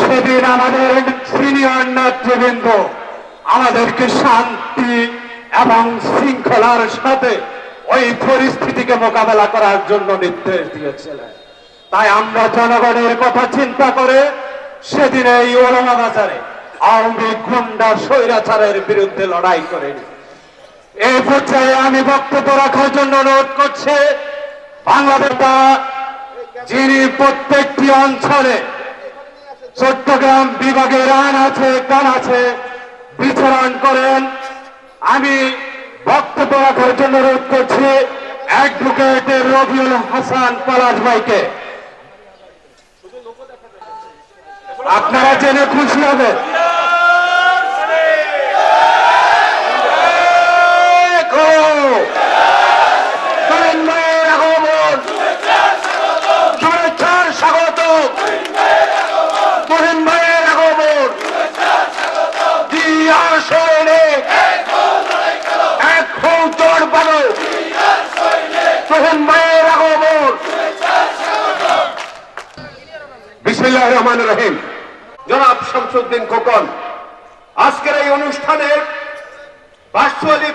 সেদিন আমাদের সিনিয়র নেতৃবৃন্দ আমাদেরকে শান্তি এবং শৃঙ্খলার সাথে ওই পরিস্থিতিকে মোকাবেলা করার জন্য নির্দেশ দিয়েছিলেন। তাই আমরা জনগণের কথা চিন্তা করে সেদিন এই ওরমা বাজারে আওয়ামী গুন্ডা স্বৈরাচারের বিরুদ্ধে লড়াই করেনি। এই পর্যায়ে আমি বক্তব্য রাখার জন্য অনুরোধ করছে বাংলাদেশ যিনি প্রত্যেকটি অঞ্চলে চট্টগ্রাম বিভাগের আইন আছে, কান আছে। বিচরণ করেন। আমি বক্তব্য রাখার জন্য অনুরোধ করছি অ্যাডভোকেট রবিউল হাসান পলাশ ভাইকে। আপনারা জেনে খুশি হবেন। রহমান রহিম। জনাব শামসুদ্দিন খোকন, আজকের এই অনুষ্ঠানে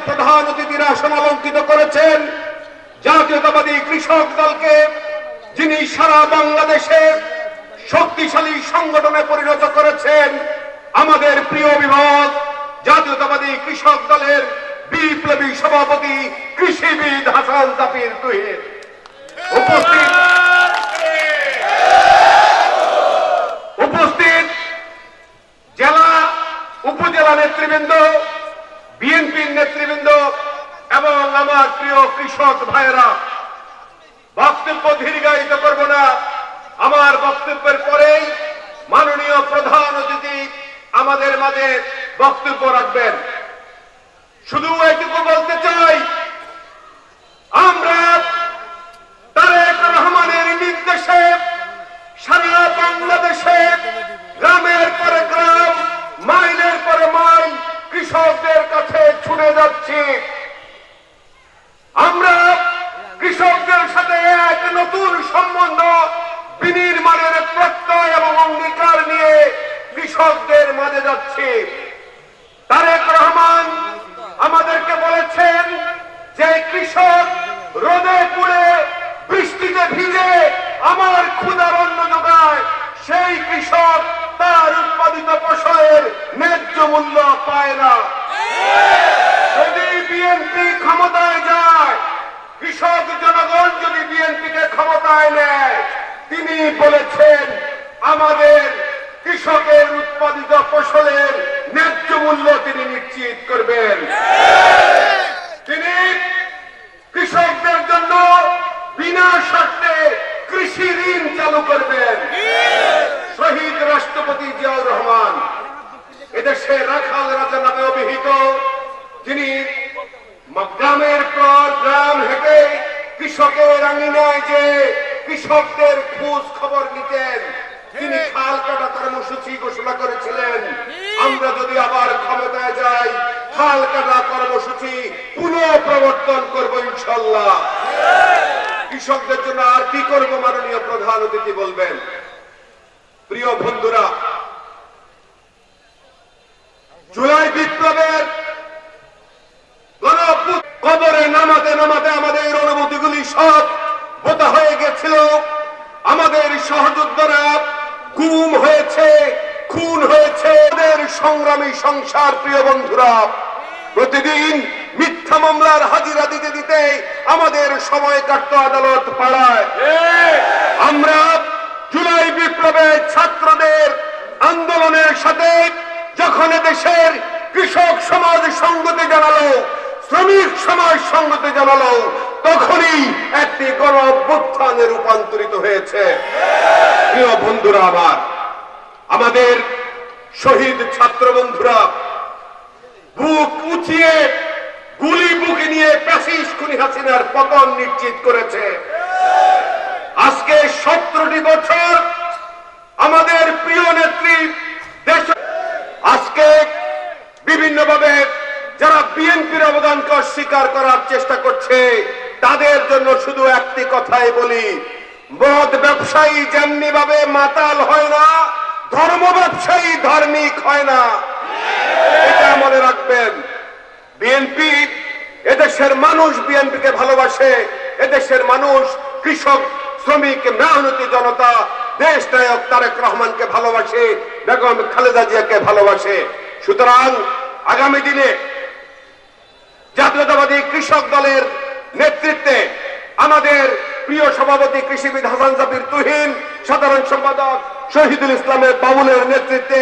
প্রধান অতিথিরা সমালঙ্কিত করেছেন জাতীয়তাবাদী কৃষক দলকে, যিনি সারা বাংলাদেশে শক্তিশালী সংগঠনে পরিণত করেছেন। আমাদের প্রিয় বিভাগ, জাতীয়তাবাদী কৃষক দলের বিপ্লবী সভাপতি কৃষিবিদ হাসান তুহিন। উপস্থিত উপস্থিত জেলা উপজেলা নেতৃবৃন্দ বিএনপির নেতৃবৃন্দ এবং আমার প্রিয় কৃষক ভাইয়েরা, বক্তব্য দীর্ঘায়িত করব না। আমার বক্তব্যের পরেই মাননীয় প্রধান অতিথি আমাদের মাঝে বক্তব্য রাখবেন। শুধু এটুকু বলতে চাই, আমরা তারেক রহমানের নির্দেশে সারা বাংলাদেশে গ্রামের পরে গ্রাম মাইলের পরে মাইল কৃষকদের কাছে ছুটে যাচ্ছি আমরা কৃষকদের সাথে এক নতুন সম্বন্ধ বিনির্মাণের প্রত্যয় এবং অঙ্গীকার নিয়ে কৃষকদের মাঝে যাচ্ছি। তারেক রহমান আমাদেরকে বলেছেন যে, কৃষক রোদে পুড়ে বৃষ্টিতে ভিজে আমার ক্ষুদার অন্ন যোগায়। সেই কৃষক তার উৎপাদিত ফসলের ন্যায্য মূল্য পায় না যদি বিএনপি ক্ষমতায় যায় কৃষক জনগণ যদি বিএনপিকে ক্ষমতায় নেয় তিনি বলেছেন আমাদের কৃষকের উৎপাদিত ফসলের ন্যায্য মূল্য তিনি নিশ্চিত করবেন। তিনি কৃষকদের জন্য বিনা শর্তে কৃষি ঋণ চালু করবেন। শহীদ রাষ্ট্রপতি জিয়াউর রহমান, এদেশে রাখাল রাজা নামে অভিহিত, যিনি গ্রামের পর গ্রাম হেঁটে কৃষকের আঙিনায় যে কৃষকদের খোঁজ খবর নিতেন তিনি খাল কাটা কর্মসূচি ঘোষণা করেছিলেন। আমরা যদি আবার ক্ষমতায় যাই, খাল কাটা কর্মসূচি পুনঃ প্রবর্তন করব ইনশাল্লাহ। কৃষকদের জন্য আর কি করব মাননীয় প্রধান অতিথি বলবেন? প্রিয় বন্ধুরা, জুলাই বিপ্লবের কবরে নামাতে নামাতে আমাদের অনুভূতিগুলি সব বোতা হয়ে গেছিল। আমাদের সহযোদ্ধারা গুম হয়েছে, খুন হয়েছে ওদের সংগ্রামী সংসার, প্রিয় বন্ধুরা। প্রতিদিন মিথ্যা মামলার হাজিরা দিতে দিতে আমাদের সময় কাটত আদালত পাড়ায়। আমরা জুলাই বিপ্লবে ছাত্রদের আন্দোলনের সাথে যখন দেশের কৃষক সমাজ সঙ্গতি জানালো শ্রমিক সময় সংগতি জানালো, তখনই একটি গণ অভ্যুত্থানে রূপান্তরিত হয়েছে। প্রিয় বন্ধুরা আবার আমাদের শহীদ ছাত্র বন্ধুরা বুক উঁচিয়ে গুলি বুকে নিয়ে প্যাসিস খুনি হাসিনার পতন নিশ্চিত করেছে। অস্বীকার করার চেষ্টা করছে। তাদের জন্য শুধু একটি কথাই বলি, মদ ব্যবসায়ী যেমনি ভাবে মাতাল হয় না, ধর্ম সেই ধার্মিক হয় না। এটা মনে রাখবেন বিএনপি এদেশের মানুষ বিএনপিকে ভালোবাসে, এদেশের মানুষ কৃষক, শ্রমিক, মেহনতি জনতা, দেশ নায়ক তারেক রহমানকে ভালোবাসে, বেগম খালেদা জিয়াকে ভালোবাসে। সুতরাং আগামী দিনে জাতীয়তাবাদী কৃষক দলের নেতৃত্বে আমাদের প্রিয় সভাপতি কৃষিবিদ হাসান জাবির তুহিন, সাধারণ সম্পাদক শহীদুল ইসলামের বাবুলের নেতৃত্বে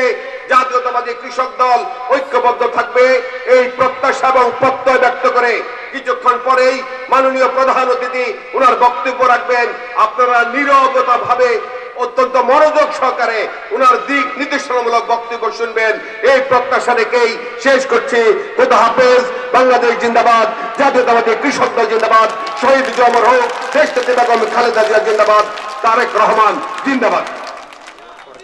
জাতীয়তাবাদী কৃষক দল ঐক্যবদ্ধ থাকবে। এই প্রত্যাশা এবং প্রত্যয় ব্যক্ত করে কিছুক্ষণ পরেই মাননীয় প্রধান অতিথি ওনার বক্তব্য রাখবেন। আপনারা নিরবতা ভাবে অত্যন্ত মনোযোগ সহকারে ওনার দিক নির্দেশনামূলক বক্তব্য শুনবেন। এই প্রত্যাশা রেখেই শেষ করছি। খোদা হাফেজ, বাংলাদেশ জিন্দাবাদ, জাতীয়তাবাদী কৃষক দল জিন্দাবাদ, শহীদ জমর হোক দেশ খালেদা জিয়া জিন্দাবাদ, তারেক রহমান জিন্দাবাদ।